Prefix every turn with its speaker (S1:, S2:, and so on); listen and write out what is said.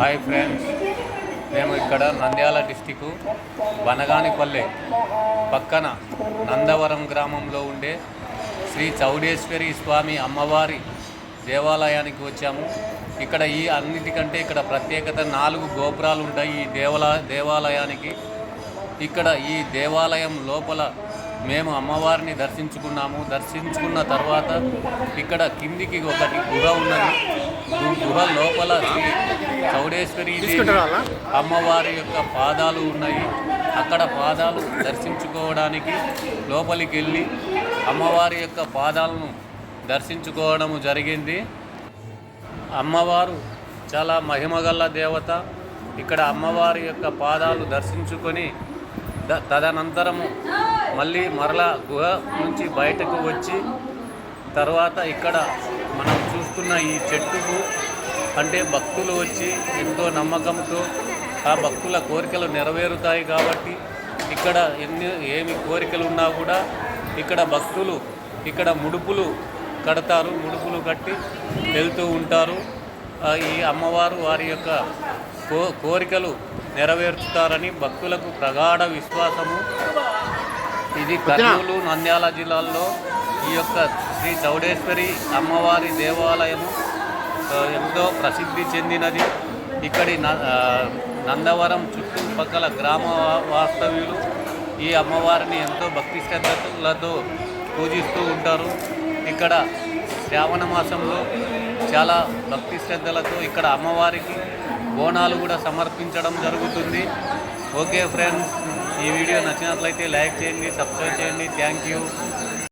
S1: Hi friends మేము ఇక్కడ Nandyal district Banaganapalle పక్కన నందవరం గ్రామంలో ఉండే శ్రీ చౌడేశ్వరి స్వామి అమ్మవారి దేవాలయానికి వచ్చాము. ఇక్కడ ఈ అన్నిటికంటే ఇక్కడ ప్రత్యేకత నాలుగు గోపురాలు ఉంటాయి ఈ దేవాల దేవాలయానికి. ఇక్కడ ఈ దేవాలయం లోపల మేము అమ్మవారిని దర్శించుకున్నాము. దర్శించుకున్న తర్వాత ఇక్కడ కిందికి ఒకటి గుహ ఉన్నది. గుహ లోపల చౌడేశ్వరి అమ్మవారి యొక్క పాదాలు ఉన్నాయి. అక్కడ పాదాలు దర్శించుకోవడానికి లోపలికి వెళ్ళి అమ్మవారి యొక్క పాదాలను దర్శించుకోవడము జరిగింది. అమ్మవారు చాలా మహిమగల దేవత. ఇక్కడ అమ్మవారి యొక్క పాదాలు దర్శించుకొని తదనంతరము మళ్ళీ మరలా గుహ నుంచి బయటకు వచ్చి తర్వాత ఇక్కడ మనం చూస్తున్న ఈ చెట్టుకు అంటే భక్తులు వచ్చి ఎంతో నమ్మకంతో ఆ భక్తుల కోరికలు నెరవేరుతాయి కాబట్టి ఇక్కడ ఎన్ని ఏమి కోరికలు ఉన్నా కూడా ఇక్కడ భక్తులు ఇక్కడ ముడుపులు కడతారు ముడుపులు కట్టి వెళ్తూ ఉంటారు. ఈ అమ్మవారు వారి యొక్క కో కోరికలు నెరవేర్చుతారని భక్తులకు ప్రగాఢ విశ్వాసము. ఇది కర్నూలు నంద్యాల జిల్లాల్లో ఈ యొక్క శ్రీ చౌడేశ్వరి అమ్మవారి దేవాలయము. ఎంతో ప్రసిద్ధి చెందినది. ఇక్కడి న- నందవరం చుట్టుపక్కల గ్రామ వాస్తవ్యులు ఈ అమ్మవారిని ఎంతో భక్తి శ్రద్ధలతో పూజిస్తూ ఉంటారు. ఇక్కడ శ్రావణ మాసంలో చాలా భక్తి శ్రద్ధలతో ఇక్కడ అమ్మవారికి బోనాలు కూడా సమర్పించడం జరుగుతుంది. ఓకే ఫ్రెండ్స్ ఈ వీడియో నచ్చినట్లయితే లైక్ చేయండి సబ్స్క్రైబ్ చేయండి. Thank you.